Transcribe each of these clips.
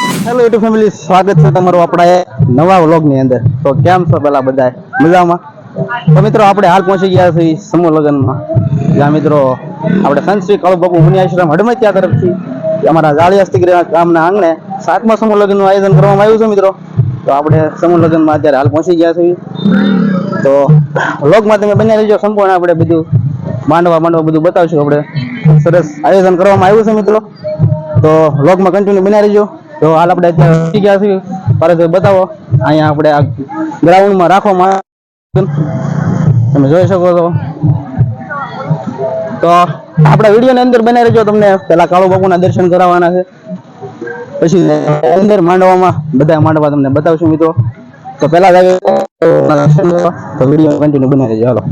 YouTube family સ્વાગત છે તમારું આપણા નવા વ્લોગની અંદર. તો કેમ છો પેલા બધા મજામાં? તો મિત્રો, આપણે હાલ પહોંચી ગયા છીએ સમૂહ લગ્નમાં. જ્યાં મિત્રો, આપણે સંત શ્રી કાળુ બાપુ મુનિ આશ્રમ હડમત્યા તરફથી અમારા જાળી હસ્તિક ગામના આંગણે સાતમા સમૂહ લગ્નનું આયોજન કરવામાં આવ્યું છે મિત્રો. તો આપણે સમૂહ લગ્નમાં અત્યારે હાલ પહોંચી ગયા છીએ. તો વ્લોગમાં તમે બન્યા રહેજો, સંપૂર્ણ આપણે બધું માંડવા માંડવા બધું બતાવશું આપણે. સરસ આયોજન કરવામાં આવ્યું છે મિત્રો. તો વ્લોગમાં કન્ટિન્યુ બન્યા રહેજો. તો હાલ આપણે અત્યારે ગયા છીએ. પરત બતાવો, અહીંયા આપણે ગ્રાઉન્ડમાં રાખવામાં તમે જોઈ શકો છો. તો આપણા વિડીયોની અંદર બનાવી રહેજો, તમને પેલા કાળુ બાપુના દર્શન કરાવવાના છે. પછી અંદર માંડવામાં બધા માંડવા તમને બતાવશું મિત્રો. તો પેલા તો વીડિયો કન્ટિન્યુ બનાવી રહેજો હાલો.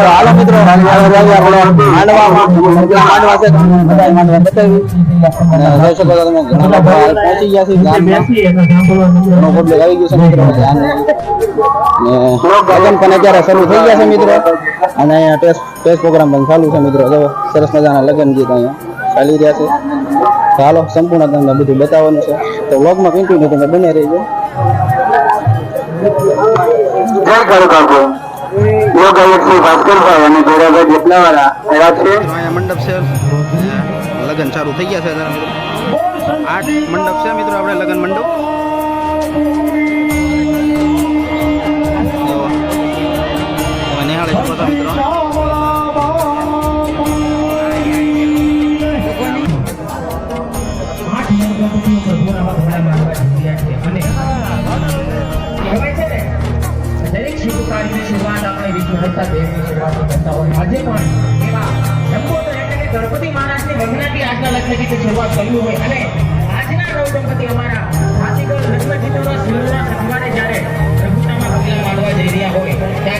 હાલો મિત્રો થઈ ગયા મિત્રો અને ટેસ્ટ ટેસ્ટ પ્રોગ્રામ પણ ચાલુ છે મિત્રો સરસ મજાના લગ્ન ગીત અહીંયા ચાલી રહ્યા છે તો હાલો સંપૂર્ણ તમને બધું બતાવવાનું છે. તો વ્લોગમાં કન્ટિન્યુ તમે બને રહીજો. જય કાળુ બાપુ યોગ ભાસ્કરભાઈ અને જેટલાવાળા છે. મંડપ છે. લગ્ન ચાલુ થઈ ગયા છે આઠ મંડપ છે મિત્રો આપણે લગ્ન મંડપ. શરૂઆત કર્યું હોય. અને આજના નવ દંપતી અમારા હાથીગળ લગ્ન ગીતોના શિરોના સથવારે જ્યારે પ્રભુતામાં પગલાં માંડવા જઈ રહ્યા હોય, ત્યારે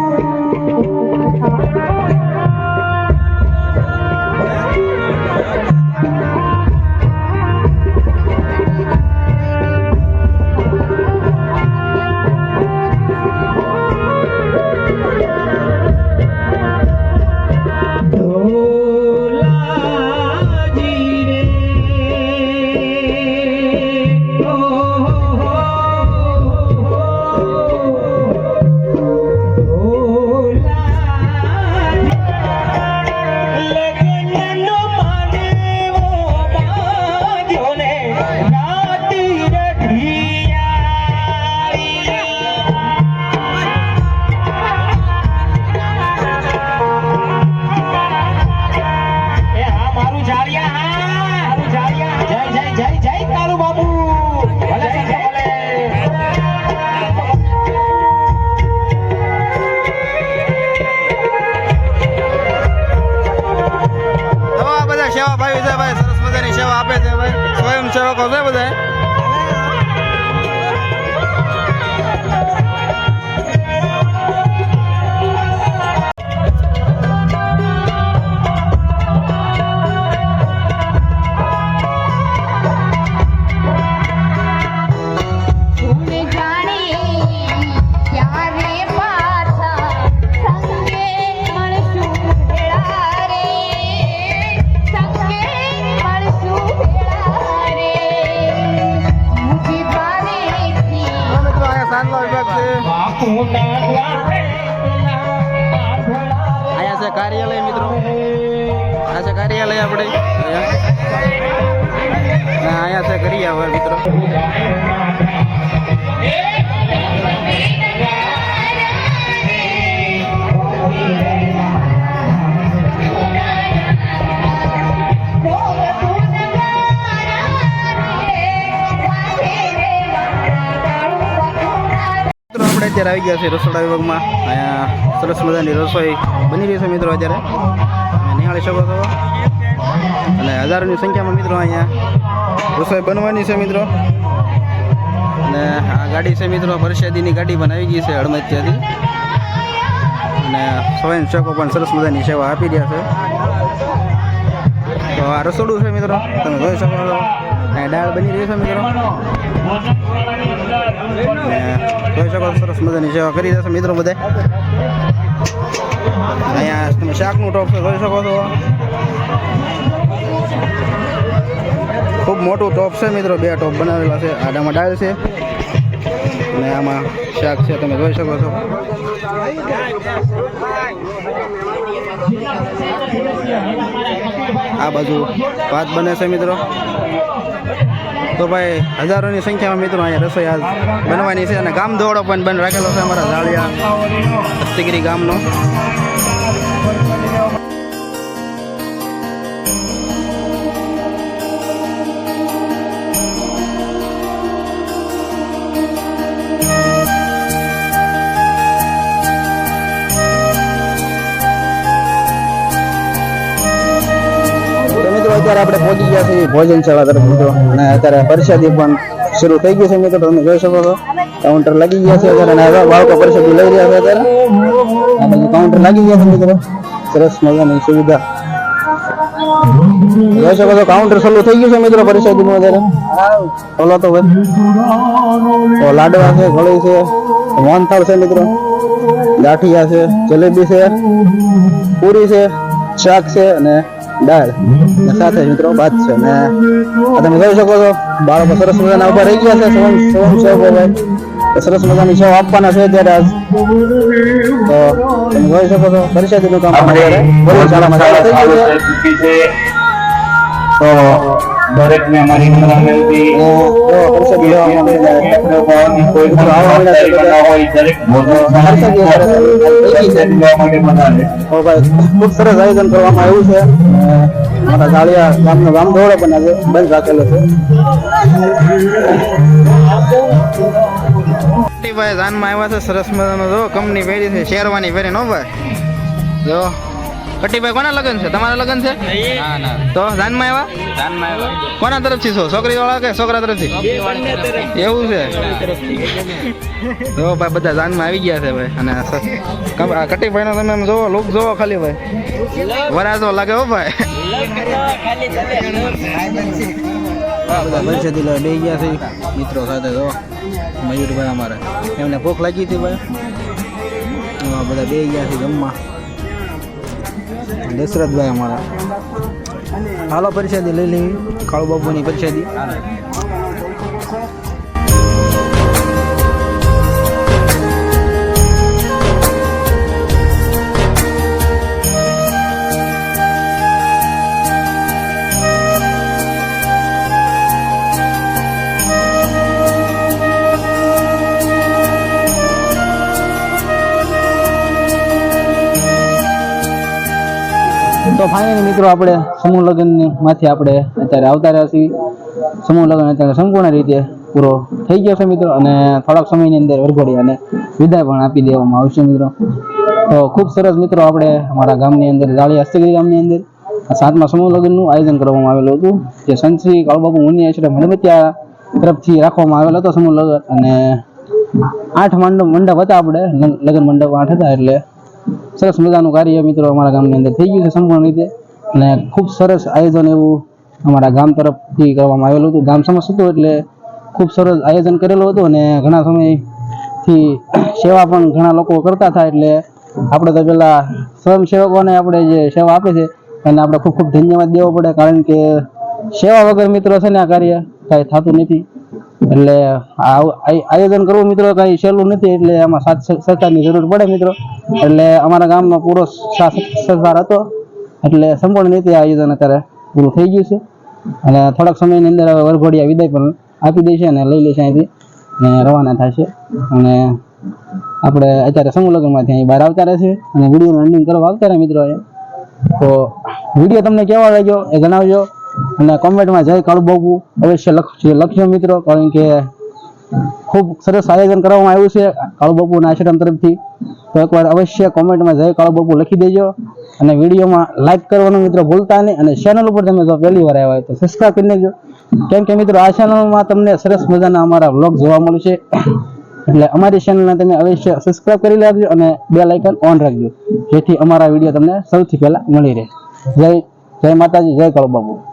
છે ભાઈ સરસ મજાની સેવા આપે છે ભાઈ. સ્વયં સેવકો છે બધા અત્યારે આવી ગયા છે રસોડા વિભાગમાં. અહીંયા સરસ મજાની રસોઈ બની રહી છે મિત્રો અત્યારે. નિહાળી શકો છો. અને હજારોની સંખ્યામાં મિત્રો અહીંયા રસોઈ બનવાની છે મિત્રો. અને આ ગાડી છે મિત્રો પરસાદીની ગાડી પણ આવી ગઈ છે હળમતિયાથી. અને સ્વયં સેવકો પણ સરસ મજાની સેવા આપી રહ્યા છે. તો આ રસોડું છે મિત્રો, તમે જોઈ શકો છો. અહીંયા દાળ બની રહી છે મિત્રો. અને જોઈ શકો સરસ મજાની સેવા કરી દેશે મિત્રો બધે. અહીંયા તમે શાકનું ટોપ છે, જોઈ શકો છો. ખૂબ મોટું ટોપ છે મિત્રો, બે ટોપ બનાવેલા છે. આડામાં ડાળ છે. અને આમાં શાક છે, તમે જોઈ શકો છો. આ બાજુ ભાત બને છે મિત્રો. તો ભાઈ હજારોની સંખ્યામાં મિત્રો અહીંયા રસોઈ આજ બનવાની છે અને ગામ દોડો પણ બન રાખેલો છે અમારા ઝાડિયા હસ્તિગીરી ગામનો. અત્યારે આપણે પહોંચી ગયા છીએ ભોજનશાળા તરફ મિત્રો. અને અત્યારે પરસાદી પણ શરૂ થઈ ગઈ છે મિત્રો, તમે જોઈ શકો છો. કાઉન્ટર લાગી ગયા છે અત્યારે અને બાળકો પરસાદી લઈ રહ્યા છે અત્યારે. આ કાઉન્ટર લાગી ગયા છે મિત્રો. સરસ મજાની સુવિધા. જોઈ શકો છો કાઉન્ટર શરૂ થઈ ગયું છે મિત્રો પરિષદીનું અત્યારે. બોલો તો ભાઈ. લાડવા છે ઘડી છે, મોહનથાળ છે મિત્રો. ગાંઠિયા છે, જલેબી છે, પૂરી છે, શાક છે અને દાળ. સાથે મિત્રો ભાત છે ને આ તમે જોઈ શકો છો બાળકો સરસ મજાના ઊભા રહી ગયા છે સ્વયં સ્વયં સેવકો ભાઈ. સરસ મજાની સેવા આપવાના છે ત્યારે આજ. તો તમે જોઈ શકો છો પરિષદનું કામ બહુ શાળામાં ચાલુ થઈ ગયું છે. તો દરેકને અમારી વિનંતી. કોઈ પણ હોય દરેક ખૂબ સરસ આયોજન કરવામાં આવ્યું છે. મારા ગાળિયા ગામનો ગામ દોડો પણ આજે બંધ રાખેલો છે. ભાઈ જાનમાં આવ્યા છે સરસ મજાનો. જો કંપની પહેરી છે શેરવાની પહેરી નો ભાઈ. જો. કટીભાઈ કોના લગન છે? તમારા લગન છે? ના ના. તો જાનમાં આવ્યા? જાનમાં આવ્યા. કોના તરફથી છો? છોકરી વાળા કે છોકરા તરફથી? એવું છે? જો ભાઈ બધા જાનમાં આવી ગયા છે ભાઈ. અને આ કટીભાઈનો તમે જોવો લુક જોવો ખાલી ભાઈ. વરાજો લાગે હો ભાઈ. બધા પરિષદી બે ગયા છે. મિત્રો સાથે જો મયુરભાઈ અમારે. એમને ભૂખ લાગી હતી ભાઈ. બધા બે ગયા છે જમવા. દશરથભાઈ અમારા. હાલો પરિષદી લઈ લેવી કાળુ બાબુની પરિષદી. તો ફાઇનલી મિત્રો આપણે સમૂહ લગ્નમાંથી આપણે અત્યારે આવતા રહ્યા છીએ. સમૂહ લગ્ન અત્યારે સંપૂર્ણ રીતે પૂરો થઈ ગયો છે મિત્રો અને થોડાક સમયની અંદર વરઘોડી અને વિદાય પણ આપી દેવામાં આવશે મિત્રો. તો ખૂબ સરસ મિત્રો આપણે અમારા ગામની અંદર જાળી હસ્તગીરી ગામની અંદર સાતમા સમૂહ લગ્નનું આયોજન કરવામાં આવેલું હતું. જે સંત શ્રી કાળુબાપુ મુનિ આશ્રમ હળવતિયા તરફથી રાખવામાં આવેલો હતો સમૂહ લગ્ન. અને આઠ મંડપ મંડપ હતા આપણે લગ- લગ્ન મંડપ આઠ હતા એટલે સરસ મજાનું કાર્ય મિત્રો અમારા ગામની અંદર થઈ ગયું છે સંપૂર્ણ રીતે. અને ખૂબ સરસ આયોજન એવું અમારા ગામ તરફથી કરવામાં આવેલું હતું. ગામ સમક્ષ હતું એટલે ખૂબ સરસ આયોજન કરેલું હતું અને ઘણા સમયથી સેવા પણ ઘણા લોકો કરતા હતા એટલે આપણે તો પેલા સ્વયંસેવકોને આપણે જે સેવા આપે છે એને આપણે ખૂબ ખૂબ ધન્યવાદ દેવો પડે. કારણ કે સેવા વગર મિત્રો છે ને આ કાર્ય કાંઈ થતું નથી. એટલે આયોજન કરવું મિત્રો, કઈ સહેલું નથી, એટલે આમાં સાથ સહ- સહકારની જરૂર પડે મિત્રો. એટલે અમારા ગામમાં પૂરો સહકાર હતો. એટલે સંપૂર્ણ રીતે આયોજન અત્યારે પૂરું થઈ ગયું છે. અને થોડાક સમયની અંદર હવે વરઘોડિયા વિદાય પણ આપી દેશે અને લઈ લેશે અહીંથી અને રવાના થશે. અને આપણે અત્યારે સમૂહ લગ્નમાંથી અહીં બહાર આવતા રહેશે. અને વિડીયોનું એન્ડિંગ કરવા આવતા રહે મિત્રો તો વીડિયો તમને કેવા લાગ્યો એ જણાવજો. અને કોમેન્ટમાં જય કળબોગુ અવશ્ય લખજો લખજો મિત્રો, કારણ કે ખૂબ સરસ આયોજન કરવામાં આવ્યું છે કળબોગુના આશ્રમ તરફથી. તો એકવાર અવશ્ય કોમેન્ટમાં જય કળબોગુ લખી દેજો. અને વિડીયોમાં લાઈક કરવાનું મિત્રો ભૂલતા નહીં. અને ચેનલ ઉપર તમે જો પહેલી વાર આવ્યા હોય તો સબસ્ક્રાઈબ કરી લેજો કેમ કે મિત્રો, આ ચેનલમાં તમને સરસ મજાના અમારા વ્લોગ જોવા મળશે એટલે અમારી ચેનલને તમે અવશ્ય સબસ્ક્રાઈબ કરી લેજો અને બે લાઇકન ઓન રાખજો. જેથી અમારા વીડિયો તમને સૌથી પહેલા મળી રહે. જય જય માતાજી, જય કાળુ બાપુ